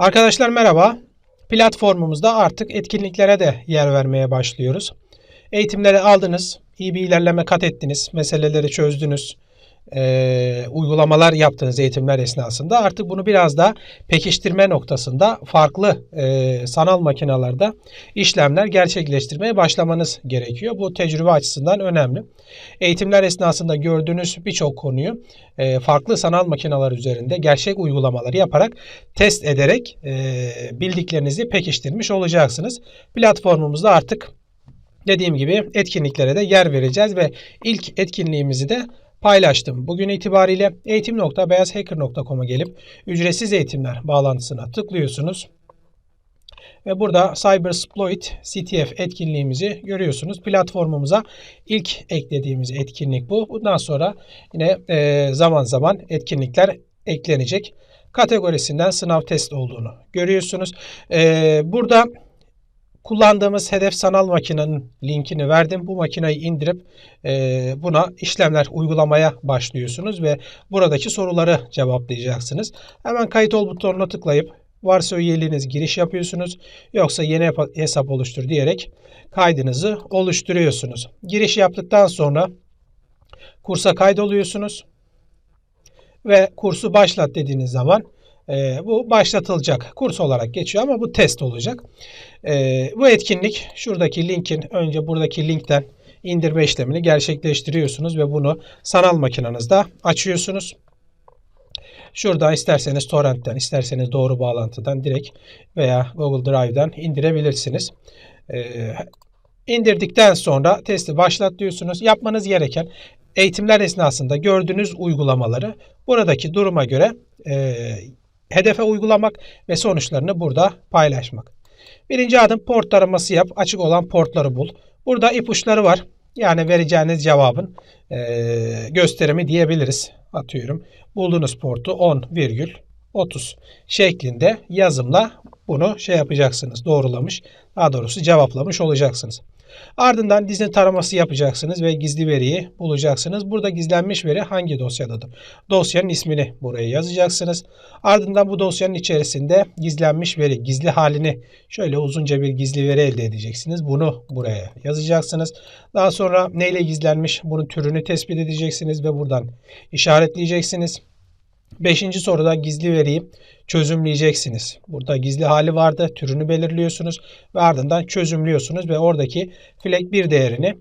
Arkadaşlar merhaba. Platformumuzda artık etkinliklere de yer vermeye başlıyoruz. Eğitimleri aldınız, iyi bir ilerleme kat ettiniz, meseleleri çözdünüz, eee, uygulamalar yaptığınız eğitimler esnasında artık bunu biraz daha pekiştirme noktasında farklı eee, sanal makinalarda işlemler gerçekleştirmeye başlamanız gerekiyor. Bu tecrübe açısından önemli. Eğitimler esnasında gördüğünüz birçok konuyu eee, farklı sanal makineler üzerinde gerçek uygulamaları yaparak test ederek eee, bildiklerinizi pekiştirmiş olacaksınız. Platformumuzda artık dediğim gibi etkinliklere de yer vereceğiz ve ilk etkinliğimizi de paylaştım. Bugün itibariyle eğitim.beyazhacker.com'a gelip ücretsiz eğitimler bağlantısına tıklıyorsunuz. Ve burada Cybersploit CTF etkinliğimizi görüyorsunuz. Platformumuza ilk eklediğimiz etkinlik bu. Bundan sonra yine e, zaman zaman etkinlikler eklenecek. Kategorisinden sınav test olduğunu görüyorsunuz. E, burada kullandığımız hedef sanal makinenin linkini verdim. Bu makineyi indirip e, buna işlemler uygulamaya başlıyorsunuz ve buradaki soruları cevaplayacaksınız. Hemen kayıt ol butonuna tıklayıp varsa üyeliğiniz giriş yapıyorsunuz. Yoksa yeni hesap oluştur diyerek kaydınızı oluşturuyorsunuz. Giriş yaptıktan sonra kursa kaydoluyorsunuz ve kursu başlat dediğiniz zaman e, bu başlatılacak kurs olarak geçiyor ama bu test olacak. E, bu etkinlik şuradaki linkin önce buradaki linkten indirme işlemini gerçekleştiriyorsunuz ve bunu sanal makinenizde açıyorsunuz. Şurada isterseniz torrentten, isterseniz doğru bağlantıdan direkt veya Google Drive'dan indirebilirsiniz. Ee, indirdikten sonra testi başlat diyorsunuz. Yapmanız gereken eğitimler esnasında gördüğünüz uygulamaları buradaki duruma göre e, hedefe uygulamak ve sonuçlarını burada paylaşmak. Birinci adım port taraması yap. Açık olan portları bul. Burada ipuçları var. Yani vereceğiniz cevabın e, gösterimi diyebiliriz. Atıyorum. Bulduğunuz portu 10,30 şeklinde yazımla bunu şey yapacaksınız. Doğrulamış. Daha doğrusu cevaplamış olacaksınız. Ardından dizin taraması yapacaksınız ve gizli veriyi bulacaksınız. Burada gizlenmiş veri hangi dosyadadır? Dosyanın ismini buraya yazacaksınız. Ardından bu dosyanın içerisinde gizlenmiş veri, gizli halini şöyle uzunca bir gizli veri elde edeceksiniz. Bunu buraya yazacaksınız. Daha sonra neyle gizlenmiş bunun türünü tespit edeceksiniz ve buradan işaretleyeceksiniz. Beşinci soruda gizli veriyi çözümleyeceksiniz. Burada gizli hali vardı. Türünü belirliyorsunuz ve ardından çözümlüyorsunuz ve oradaki flag 1 değerini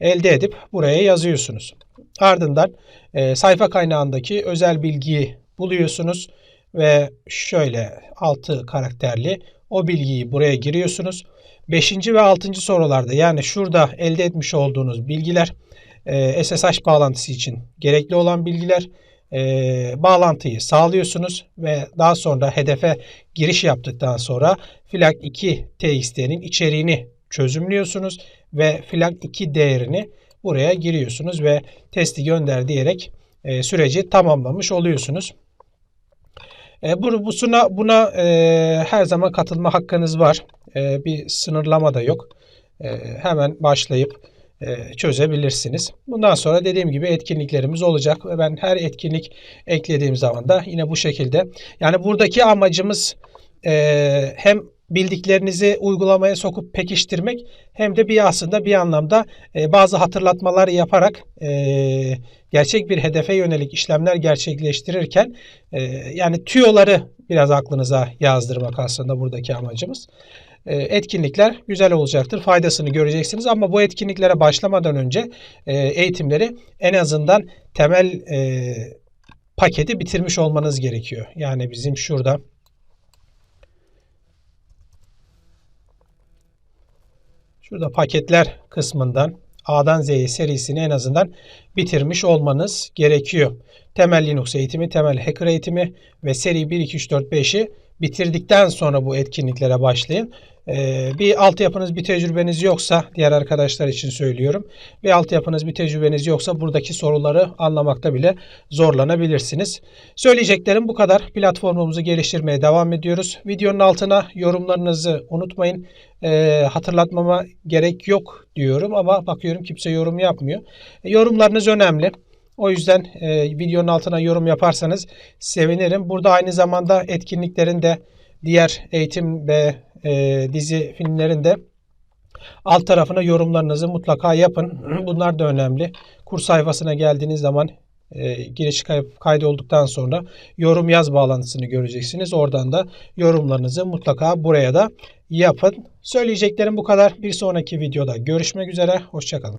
elde edip buraya yazıyorsunuz. Ardından e, sayfa kaynağındaki özel bilgiyi buluyorsunuz ve şöyle 6 karakterli o bilgiyi buraya giriyorsunuz. 5. ve 6. sorularda yani şurada elde etmiş olduğunuz bilgiler e, SSH bağlantısı için gerekli olan bilgiler e, bağlantıyı sağlıyorsunuz ve daha sonra hedefe giriş yaptıktan sonra flag 2 TXT'nin içeriğini çözümlüyorsunuz ve flag 2 değerini buraya giriyorsunuz ve testi gönder diyerek e, süreci tamamlamış oluyorsunuz. E, bu, bu suna, buna e, her zaman katılma hakkınız var. E, bir sınırlama da yok. E, hemen başlayıp çözebilirsiniz. Bundan sonra dediğim gibi etkinliklerimiz olacak ve ben her etkinlik eklediğim zaman da yine bu şekilde. Yani buradaki amacımız e, hem bildiklerinizi uygulamaya sokup pekiştirmek hem de bir aslında bir anlamda e, bazı hatırlatmalar yaparak e, gerçek bir hedefe yönelik işlemler gerçekleştirirken e, yani tüyoları biraz aklınıza yazdırmak aslında buradaki amacımız. E, etkinlikler güzel olacaktır. Faydasını göreceksiniz ama bu etkinliklere başlamadan önce e, eğitimleri en azından temel e, paketi bitirmiş olmanız gerekiyor. Yani bizim şurada şurada paketler kısmından A'dan Z'ye serisini en azından bitirmiş olmanız gerekiyor. Temel Linux eğitimi, temel hacker eğitimi ve seri 1, 2, 3, 4, 5'i bitirdikten sonra bu etkinliklere başlayın. Ee, bir altyapınız, bir tecrübeniz yoksa diğer arkadaşlar için söylüyorum. Bir altyapınız, bir tecrübeniz yoksa buradaki soruları anlamakta bile zorlanabilirsiniz. Söyleyeceklerim bu kadar. Platformumuzu geliştirmeye devam ediyoruz. Videonun altına yorumlarınızı unutmayın. Ee, hatırlatmama gerek yok diyorum ama bakıyorum kimse yorum yapmıyor. Yorumlarınız önemli. O yüzden e, videonun altına yorum yaparsanız sevinirim. Burada aynı zamanda etkinliklerin de diğer eğitim ve e, dizi filmlerinde alt tarafına yorumlarınızı mutlaka yapın. Bunlar da önemli. Kurs sayfasına geldiğiniz zaman e, giriş kay- kaydolduktan sonra yorum yaz bağlantısını göreceksiniz. Oradan da yorumlarınızı mutlaka buraya da yapın. Söyleyeceklerim bu kadar. Bir sonraki videoda görüşmek üzere. Hoşçakalın.